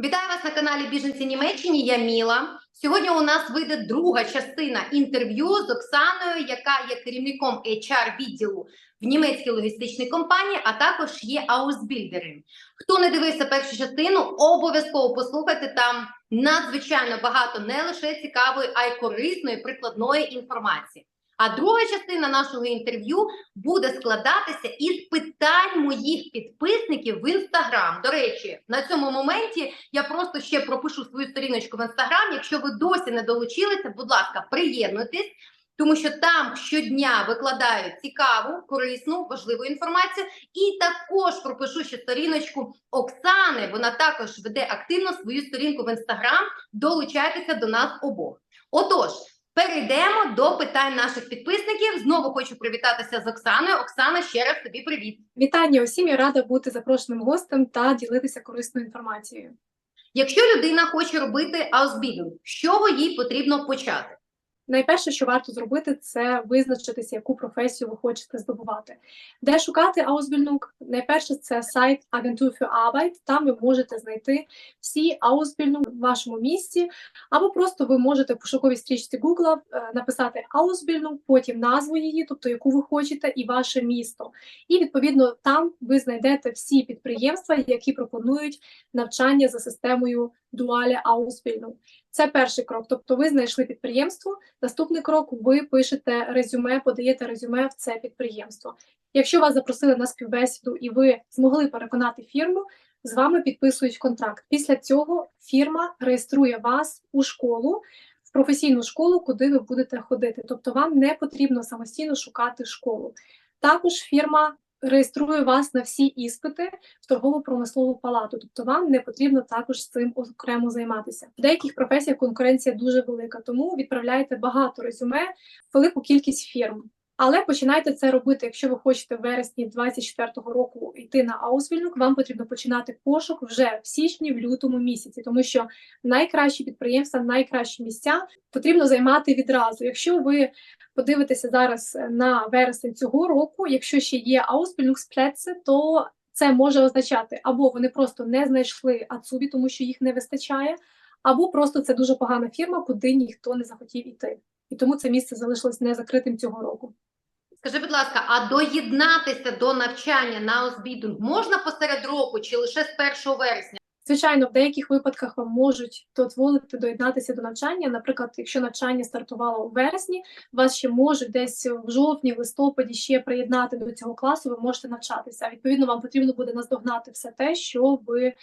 Вітаю вас на каналі Біженці Німеччині. Я Міла. Сьогодні у нас вийде друга частина інтерв'ю з Оксаною, яка є керівником HR відділу в німецькій логістичній компанії, а також є аусбільдером. Хто не дивився першу частину, обов'язково послухайте там надзвичайно багато не лише цікавої, а й корисної прикладної інформації. А друга частина нашого інтерв'ю буде складатися із питань моїх підписників в інстаграм. До речі, на цьому моменті я просто ще пропишу свою сторіночку в інстаграм. Якщо ви досі не долучилися, будь ласка, приєднуйтесь, тому що там щодня викладаю цікаву, корисну, важливу інформацію. І також пропишу ще сторіночку Оксани. Вона також веде активно свою сторінку в інстаграм. Долучайтеся до нас обох. Отож. Перейдемо до питань наших підписників. Знову хочу привітатися з Оксаною. Оксана, ще раз тобі привіт. Вітання усім, я рада бути запрошеним гостем та ділитися корисною інформацією. Якщо людина хоче робити аузбілінг, з чого їй потрібно почати? Найперше, що варто зробити, це визначитися, яку професію ви хочете здобувати. Де шукати Ausbildung? Найперше це сайт Agentur für Arbeit. Там ви можете знайти всі Ausbildung в вашому місті, або просто ви можете в пошуковій стрічці Google е, написати Ausbildung, потім назву її, тобто яку ви хочете, і ваше місто. І відповідно там ви знайдете всі підприємства, які пропонують навчання за системою Duale Ausbildung. Це перший крок. Тобто, ви знайшли підприємство. Наступний крок ви пишете резюме, подаєте резюме в це підприємство. Якщо вас запросили на співбесіду і ви змогли переконати фірму, з вами підписують контракт. Після цього фірма реєструє вас у школу, в професійну школу, куди ви будете ходити. Тобто, вам не потрібно самостійно шукати школу. Також фірма реєструє вас на всі іспити в торгово-промислову палату, тобто вам не потрібно також цим окремо займатися. В деяких професіях конкуренція дуже велика, тому відправляйте багато резюме, велику кількість фірм. Але починайте це робити, якщо ви хочете в вересні 24-го року йти на Ausbildung, вам потрібно починати пошук вже в січні, в лютому місяці, тому що найкращі підприємства, найкращі місця потрібно займати відразу. Якщо ви подивитеся зараз на вересень цього року, якщо ще є Ausbildungsplätze, то це може означати або вони просто не знайшли Ацубі, тому що їх не вистачає, або просто це дуже погана фірма, куди ніхто не захотів іти. І тому це місце залишилось незакритим цього року. Скажи, будь ласка, а доєднатися до навчання на Ausbildung можна посеред року чи лише з 1 вересня? Звичайно, в деяких випадках вам можуть дозволити доєднатися до навчання. Наприклад, якщо навчання стартувало у вересні, вас ще можуть десь в жовтні, листопаді ще приєднати до цього класу. Ви можете навчатися. Відповідно, вам потрібно буде наздогнати все те, що ви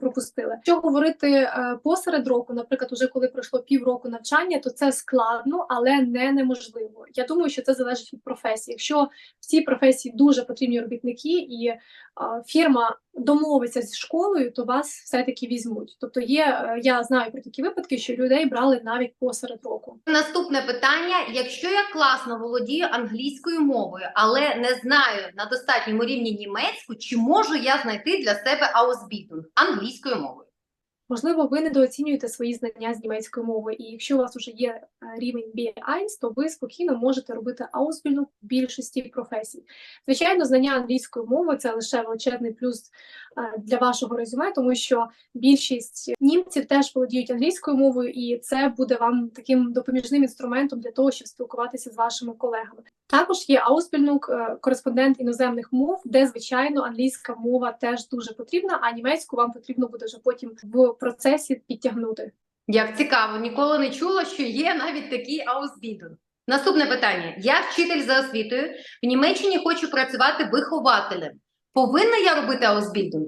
пропустили. Якщо говорити е, посеред року, наприклад, уже коли пройшло півроку навчання, то це складно, але не неможливо. Я думаю, що це залежить від професії. Якщо в цій професії дуже потрібні робітники, і фірма домовиться з школою, то вас все-таки візьмуть. Тобто є, е, я знаю про такі випадки, що людей брали навіть посеред року. Наступне питання: якщо я класно володію англійською мовою, але не знаю на достатньому рівні німецьку, чи можу я знайти для себе Ausbildung англійською мовою? Можливо, ви недооцінюєте свої знання з німецької мови, і якщо у вас вже є е, рівень B1, то ви спокійно можете робити Ausbildung в більшості професій. Звичайно, знання англійської мови це лише величезний плюс е, для вашого резюме, тому що більшість німців теж володіють англійською мовою, і це буде вам таким допоміжним інструментом для того, щоб спілкуватися з вашими колегами. Також є Ausbildung, е, кореспондент іноземних мов, де звичайно англійська мова теж дуже потрібна, а німецьку вам потрібно буде вже потім в процесі підтягнути. Як цікаво, ніколи не чула, що є навіть такий Ausbildung. Наступне питання: я вчитель за освітою. В Німеччині хочу працювати вихователем. Повинна я робити Ausbildung?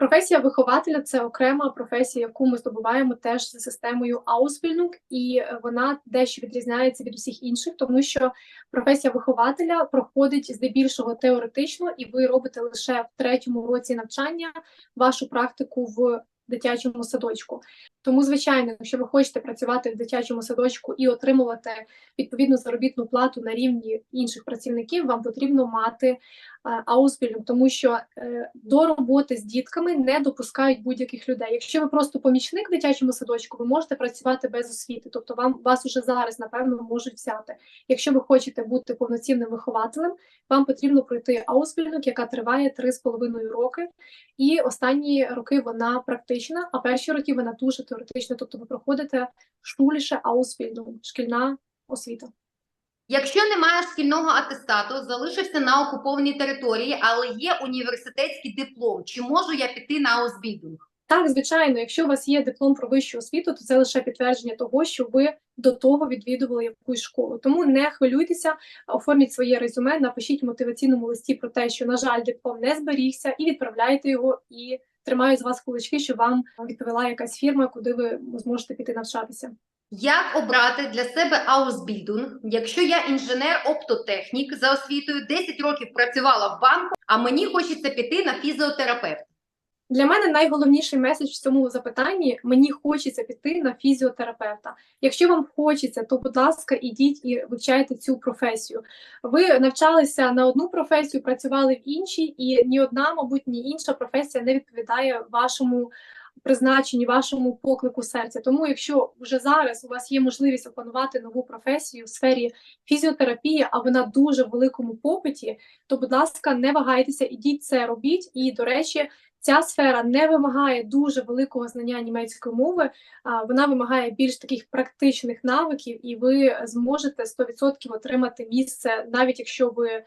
Професія вихователя це окрема професія, яку ми здобуваємо теж за системою Ausbildung, і е, вона дещо відрізняється від усіх інших, тому що професія вихователя проходить здебільшого теоретично, і ви робите лише в третьому році навчання вашу практику в дитячому садочку. Тому, звичайно, якщо ви хочете працювати в дитячому садочку і отримувати відповідну заробітну плату на рівні інших працівників, вам потрібно мати е, аусбільдинг, тому що е, до роботи з дітками не допускають будь-яких людей. Якщо ви просто помічник в дитячому садочку, ви можете працювати без освіти, тобто вам вас уже зараз напевно можуть взяти. Якщо ви хочете бути повноцінним вихователем, вам потрібно пройти аусбільдинг, яка триває 3,5 роки, і останні роки вона практична, а перші роки вона дуже теоретична, тобто ви проходите шуліше аусбільдинг, шкільна освіта. Якщо немає шкільного атестату, залишився на окупованій території, але є університетський диплом, чи можу я піти на Аусбільдинг? Так, звичайно, якщо у вас є диплом про вищу освіту, то це лише підтвердження того, що ви до того відвідували якусь школу. Тому не хвилюйтеся, оформіть своє резюме, напишіть в мотиваційному листі про те, що, на жаль, диплом не зберігся, і відправляйте його. І тримаю з вас кулички, що вам відповіла якась фірма, куди ви зможете піти навчатися. Як обрати для себе Аусбільдинг, якщо я інженер-оптотехнік за освітою, 10 років працювала в банку, а мені хочеться піти на фізіотерапевт? Для мене найголовніший меседж в цьому запитанні мені хочеться піти на фізіотерапевта. Якщо вам хочеться, то будь ласка, ідіть і вивчайте цю професію. Ви навчалися на одну професію, працювали в іншій, і ні одна, мабуть, ні інша професія не відповідає вашому призначенню, вашому поклику серця. Тому, якщо вже зараз у вас є можливість опанувати нову професію в сфері фізіотерапії, а вона дуже в великому попиті, то, будь ласка, не вагайтеся, ідіть це робіть. І, до речі, Ця сфера не вимагає дуже великого знання німецької мови, а вона вимагає більш таких практичних навиків, і ви зможете 100% отримати місце, навіть якщо ви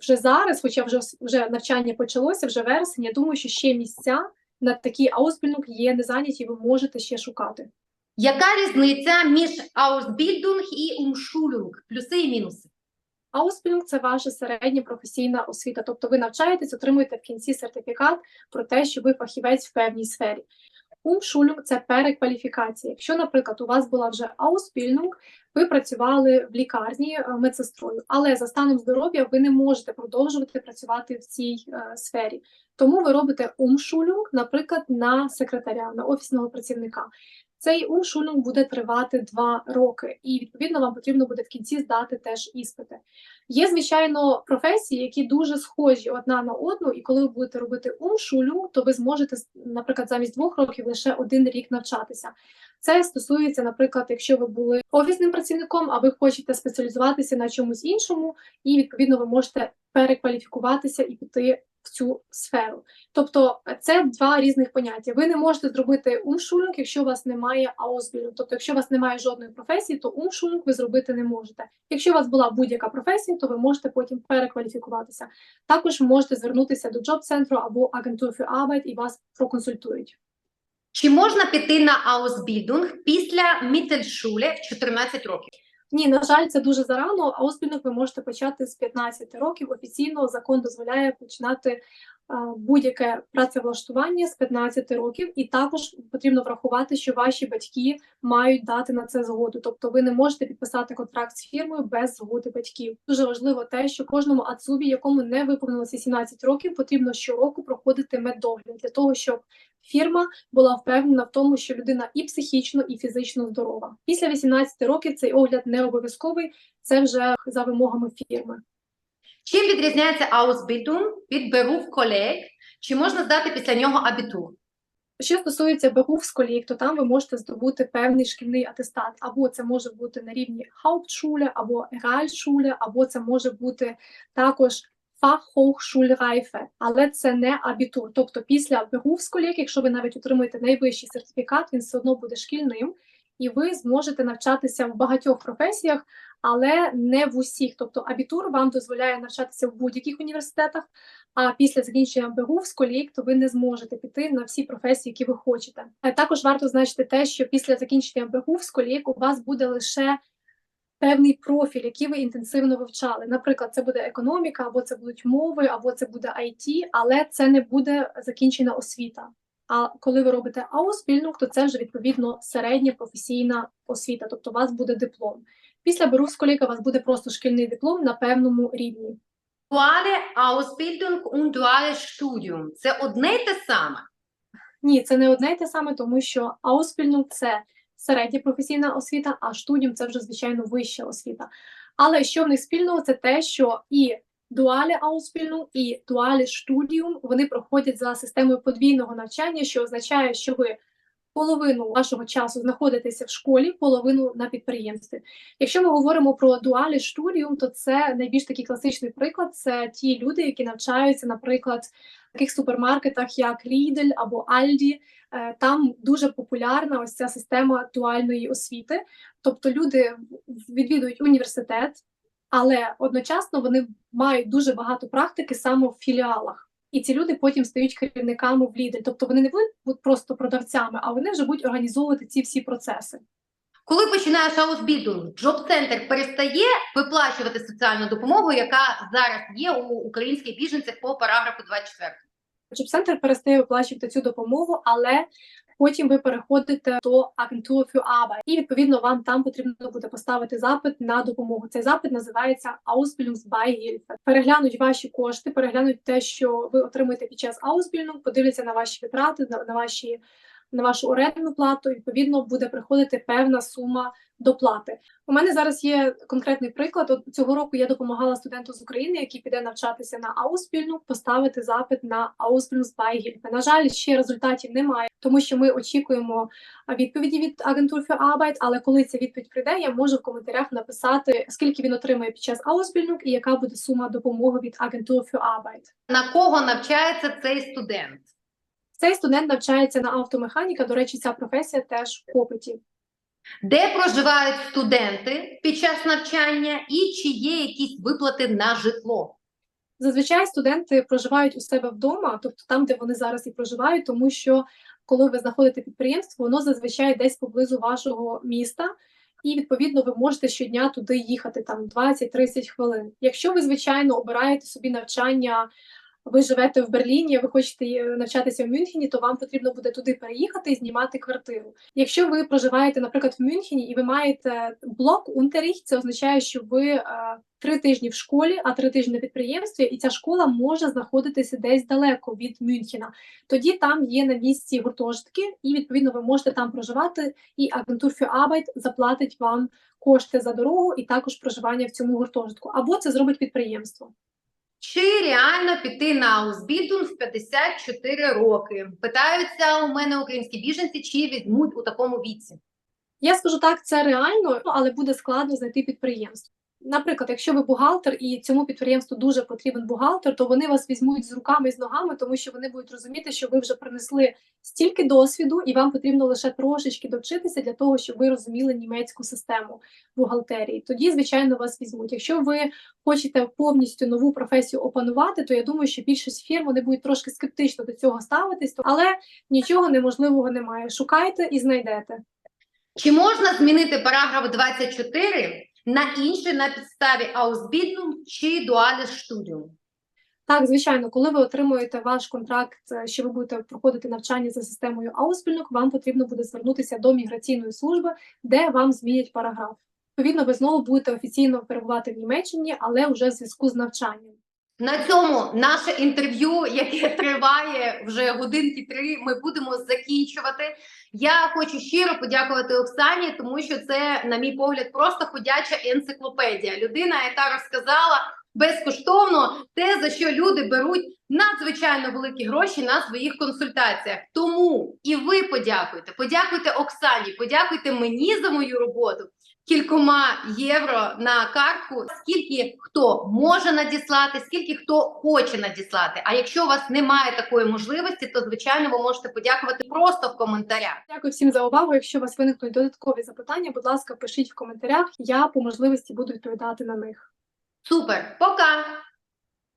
вже зараз, хоча вже вже навчання почалося, вже вересень. Я думаю, що ще місця на такий аусбільдинг є не зайняті, ви можете ще шукати. Яка різниця між Аусбільдинг і Умшулюнг? Плюси і мінуси? Аусбільдинг – це ваша середня професійна освіта, тобто ви навчаєтесь, отримуєте в кінці сертифікат про те, що ви фахівець в певній сфері. Умшулюнг – це перекваліфікація. Якщо, наприклад, у вас була вже аусбільдинг, ви працювали в лікарні е, медсестрою, але за станом здоров'я ви не можете продовжувати працювати в цій е, сфері. Тому ви робите умшулюнг, наприклад, на секретаря, на офісного працівника. Цей умшулюнг буде тривати два роки, і відповідно вам потрібно буде в кінці здати теж іспити. Є, звичайно, професії, які дуже схожі одна на одну, і коли ви будете робити умшулюнг, то ви зможете, наприклад, замість двох років лише один рік навчатися. Це стосується, наприклад, якщо ви були офісним працівником, а ви хочете спеціалізуватися на чомусь іншому, і відповідно ви можете перекваліфікуватися і піти в цю сферу. Тобто це два різних поняття. Ви не можете зробити умшулінг, якщо у вас немає аусбілю. Тобто, якщо у вас немає жодної професії, то умшулінг ви зробити не можете. Якщо у вас була будь-яка професія, то ви можете потім перекваліфікуватися. Також можете звернутися до джоб-центру або агентур Arbeit і вас проконсультують. Чи можна піти на Аусбільдинг після Міттельшуле в 14 років? Ні, на жаль, це дуже зарано. Аусбільдинг ви можете почати з 15 років. Офіційно закон дозволяє починати будь-яке працевлаштування з 15 років, і також потрібно врахувати, що ваші батьки мають дати на це згоду. Тобто, ви не можете підписати контракт з фірмою без згоди батьків. Дуже важливо те, що кожному ацубі, якому не виповнилося 17 років, потрібно щороку проходити медогляд для того, щоб фірма була впевнена в тому, що людина і психічно, і фізично здорова. Після 18 років цей огляд не обов'язковий. Це вже за вимогами фірми. Чим відрізняється Ausbildung від Beruf колег? Чи можна здати після нього абітур? Що стосується Berufskolleg, то там ви можете здобути певний шкільний атестат, або це може бути на рівні Hauptschule, або Realschule, або це може бути також Fachhochschulreife, але це не абітур. Тобто після Berufskolleg, якщо ви навіть отримуєте найвищий сертифікат, він все одно буде шкільним, і ви зможете навчатися в багатьох професіях, але не в усіх. Тобто абітур вам дозволяє навчатися в будь-яких університетах. А після закінчення сколік, то ви не зможете піти на всі професії, які ви хочете. Також варто значити те, що після закінчення БГУ у вас буде лише певний профіль, який ви інтенсивно вивчали. Наприклад, це буде економіка, або це будуть мови, або це буде IT, але це не буде закінчена освіта. А коли ви робите ауспільнук, то це вже відповідно середня професійна освіта, тобто у вас буде диплом. Після Берufskollega у вас буде просто шкільний диплом на певному рівні. Дуале Ausbildung und дуале Studium – це одне й те саме? Ні, це не одне й те саме, тому що Ausbildung – це середня професійна освіта, а студіум це вже звичайно вища освіта. Але що в них спільного, це те, що і дуалі ауспільну, і дуалі студіум вони проходять за системою подвійного навчання, що означає, що ви половину вашого часу знаходитеся в школі, половину на підприємстві. Якщо ми говоримо про дуалі студіум, то це найбільш такий класичний приклад. Це ті люди, які навчаються, наприклад, в таких супермаркетах, як Lidl або Aldi. Е, Там дуже популярна ось ця система дуальної освіти. Тобто люди відвідують університет, але одночасно вони мають дуже багато практики саме в філіалах. І ці люди потім стають керівниками в Lidl. Тобто вони не будуть просто продавцями, а вони вже будуть організовувати ці всі процеси. Коли починаєш аутбіду, джоб-центр перестає виплачувати соціальну допомогу, яка зараз є у українських біженцях по параграфу 24. Джоб-центр перестає виплачувати цю допомогу, але потім ви переходите до агентури für Arbeit. і відповідно вам там потрібно буде поставити запит на допомогу. Цей запит називається Ausbildungsbeihilfe. Переглянуть ваші кошти, переглянуть те, що ви отримуєте під час Ausbildung, подивляться на ваші витрати, на, на ваші на вашу орендну плату. Відповідно, буде приходити певна сума доплати. У мене зараз є конкретний приклад. От цього року я допомагала студенту з України, який піде навчатися на Ausbildung, поставити запит на Ауспільну з Ausbildungsbeihilfe. На жаль, ще результатів немає, тому що ми очікуємо відповіді від агентур Arbeit, але коли ця відповідь прийде, я можу в коментарях написати, скільки він отримає під час Ausbildung і яка буде сума допомоги від агентур Arbeit. На кого навчається цей студент? Цей студент навчається на автомеханіка. До речі, ця професія теж в попиті. Де проживають студенти під час навчання, і чи є якісь виплати на житло? Зазвичай студенти проживають у себе вдома, тобто там, де вони зараз і проживають, тому що коли ви знаходите підприємство, воно зазвичай десь поблизу вашого міста, і відповідно ви можете щодня туди їхати там 20-30 хвилин. Якщо ви, звичайно, обираєте собі навчання. Ви живете в Берліні, ви хочете е, навчатися в Мюнхені, то вам потрібно буде туди переїхати і знімати квартиру. Якщо ви проживаєте, наприклад, в Мюнхені і ви маєте блок Unterricht, це означає, що ви е, три тижні в школі, а три тижні на підприємстві, і ця школа може знаходитися десь далеко від Мюнхена. Тоді там є на місці гуртожитки, і відповідно ви можете там проживати. І агентур Arbeit заплатить вам кошти за дорогу і також проживання в цьому гуртожитку. Або це зробить підприємство. Чи реально піти на аусбітунг в 54 роки? Питаються у мене українські біженці, чи візьмуть у такому віці. Я скажу так, це реально, але буде складно знайти підприємство. Наприклад, якщо ви бухгалтер і цьому підприємству дуже потрібен бухгалтер, то вони вас візьмуть з руками і з ногами, тому що вони будуть розуміти, що ви вже принесли стільки досвіду, і вам потрібно лише трошечки довчитися для того, щоб ви розуміли німецьку систему бухгалтерії. Тоді, звичайно, вас візьмуть. Якщо ви хочете повністю нову професію опанувати, то я думаю, що більшість фірм вони будуть трошки скептично до цього ставитись, але нічого неможливого немає. Шукайте і знайдете. Чи можна змінити параграф 24 на інший на підставі аузбідну чи дуаліс студіум? Так, звичайно, коли ви отримуєте ваш контракт, е, що ви будете проходити навчання за системою Ауспільник, вам потрібно буде звернутися до міграційної служби, де вам змінять параграф. Відповідно, ви знову будете офіційно перебувати в Німеччині, але вже в зв'язку з навчанням. На цьому наше інтерв'ю, яке триває вже годинки три, ми будемо закінчувати. Я хочу щиро подякувати Оксані, тому що це, на мій погляд, просто ходяча енциклопедія. Людина, яка розказала безкоштовно те, за що люди беруть надзвичайно великі гроші на своїх консультаціях. Тому і ви подякуйте. Подякуйте Оксані, подякуйте мені за мою роботу. Кількома євро на картку, скільки хто може надіслати, скільки хто хоче надіслати. А якщо у вас немає такої можливості, то звичайно ви можете подякувати просто в коментарях. Дякую всім за увагу. Якщо у вас виникнуть додаткові запитання, будь ласка, пишіть в коментарях. Я по можливості буду відповідати на них. Супер, пока!